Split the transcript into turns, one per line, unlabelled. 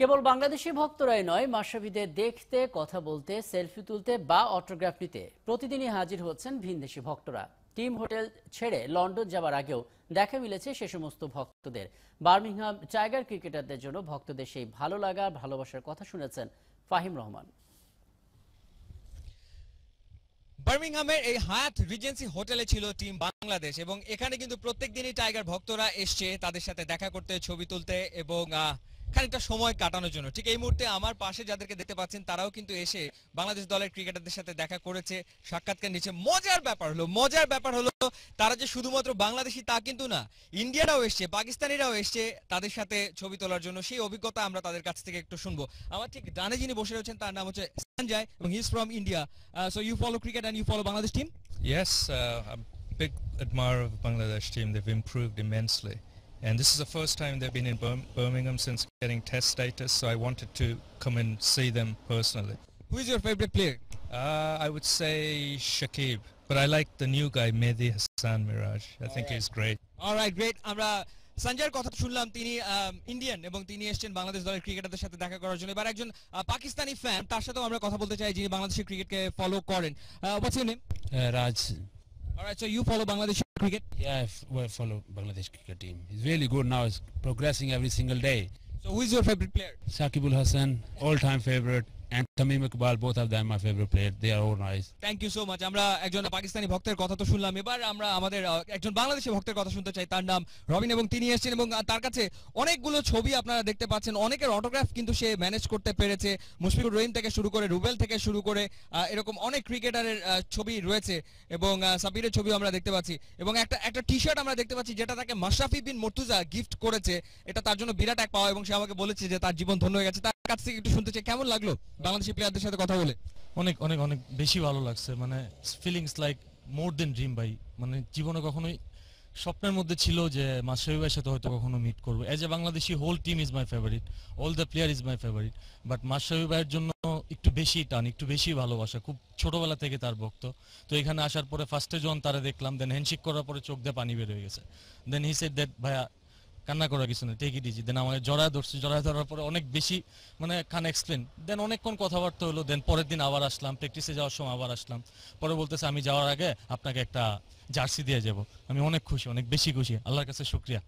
কেবল বাংলাদেশি ভক্তরাই নয় মাশরাফিদের দেখতে, কথা বলতে, সেলফি তুলতে বা অটোগ্রাফ নিতে প্রতিদিনই হাজির হচ্ছেন ভিনদেশি ভক্তরা। টিম হোটেল ছেড়ে লন্ডন যাবার আগেও দেখা মিলেছে সে সমস্ত ভক্তদের। বার্মিংহাম টাইগার ক্রিকেটারদের জন্য ভক্তদের সেই ভালো লাগা, ভালোবাসার কথা শুনেছেন ফাহিম রহমান।
বার্মিংহামের এই হায়াত রিজেন্সি হোটেলে ছিল টিম বাংলাদেশ এবং এখানে কিন্তু প্রত্যেক দিনই টাইগার ভক্তরা এসছে তাদের সাথে দেখা করতে, ছবি তুলতে এবং খানিকটা সময় কাটানোর জন্য। ঠিক এই মুহূর্তে আমার পাশে যাদেরকে দেখতে পাচ্ছেন তারাও কিন্তু এসে বাংলাদেশ দলের ক্রিকেটারদের সাথে দেখা করেছে সাক্ষাৎকার নিচ্ছে মজার ব্যাপার হলো মজার ব্যাপার হলো তারা যে শুধুমাত্র বাংলাদেশি তা কিন্তু না ইন্ডিয়ারাও এসছে পাকিস্তানিরাও এসছে তাদের সাথে ছবি তোলার জন্য। সেই অভিজ্ঞতা আমরা তাদের কাছ থেকে একটু শুনব। আমার ঠিক ডানে যিনি বসে রয়েছেন তার নাম হচ্ছে সঞ্জয় এবং he is from India so you follow cricket and you follow Bangladesh team
Yes, uh, I'm a big admirer of Bangladesh team. They've improved immensely. And this is the first time they've been in Birmingham since getting test status, so I wanted to come and see them personally.
Who is your favourite player
Uh, I would say Shakib, but I like the new guy, Mehdi Hassan Miraj. I think he's great.
Alright great আমরা সঞ্জয়ের কথা শুনলাম তিনি Indian এবং তিনি এসেছেন বাংলাদেশ দলের ক্রিকেটারদের সাথে দেখা করার জন্য এবার একজন পাকিস্তানি ফ্যান তার সাথেও আমরা কথা বলতে চাই যিনি বাংলাদেশের ক্রিকেটকে ফলো করেন what's your name
Uh, All
right, so you follow Bangladesh cricket?
Yeah, I well, follow Bangladesh cricket team. It's really good now. It's progressing every single day.
So who is your favorite player?
Shakibul Hassan, all-time favorite. And Tamim Iqbal, both of them my favorite players. They are all nice.
Thank you so much আমরা একজন পাকিস্তানি ভক্তের কথা তো শুনলাম। এবার আমরা আমাদের একজন বাংলাদেশি ভক্তের কথা শুনতে চাই। তার নাম রবিন এবং তিনি এসেছেন এবং তার কাছে অনেকগুলো ছবি আপনারা দেখতে পাচ্ছেন। অনেকের অটোগ্রাফ কিন্তু সে ম্যানেজ করতে পেরেছে। মুশফিকুর রহিম থেকে শুরু করে রুবেল থেকে শুরু করে এরকম অনেক ক্রিকেটারের ছবি রয়েছে এবং সাবিরের ছবিও আমরা দেখতে পাচ্ছি। এবং একটা একটা টি শার্ট আমরা দেখতে পাচ্ছি যেটা তাকে মাশরাফি বিন মর্তুজা গিফট করেছে। এটা তার জন্য বিরাট এক পাওয়া এবং সে আমাকে বলেছে যে তার জীবন ধন্য হয়ে গেছে। কাছ থেকে একটু শুনতে চাই। কেমন লাগল বাংলাদেশি প্লেয়ারদের সাথে কথা বলে?
অনেক অনেক অনেক বেশি ভালো লাগছে। মানে feelings like more than dream ভাই। মানে জীবনে কখনোই স্বপ্নের মধ্যে ছিল যে ভাইয়ের সাথে হয়তো কখনো মিট করব। As a Bangladeshi whole team is my favourite all the player is my favourite but Mashrafe ভাইয়ের জন্য একটু বেশি টান, একটু বেশি ভালোবাসা। খুব ছোটবেলা থেকে তার ভক্ত। তো এখানে আসার পরে ফার্স্টে যখন তারা দেখলাম দেন হ্যান্ডশেক করার পরে চোখ দিয়ে পানি বের হয়ে গেছে। দেন হি সেড দ্যাট ভাইয়া কান্না করার কিছু নেই টেক ইজি দেন আমাকে জড়ায় ধরছি জড়ায় ধরার পরে অনেক বেশি মানে খান এক্সপ্লেন দেন অনেকক্ষণ কথাবার্তা হলো দেন পরের দিন আবার আসলাম প্র্যাকটিসে যাওয়ার সময় আবার আসলাম। পরে বলতেছে, আমি যাওয়ার আগে আপনাকে একটা জার্সি দিয়ে যাব। আমি অনেক খুশি, অনেক বেশি খুশি। আল্লাহর কাছে শুক্রিয়া।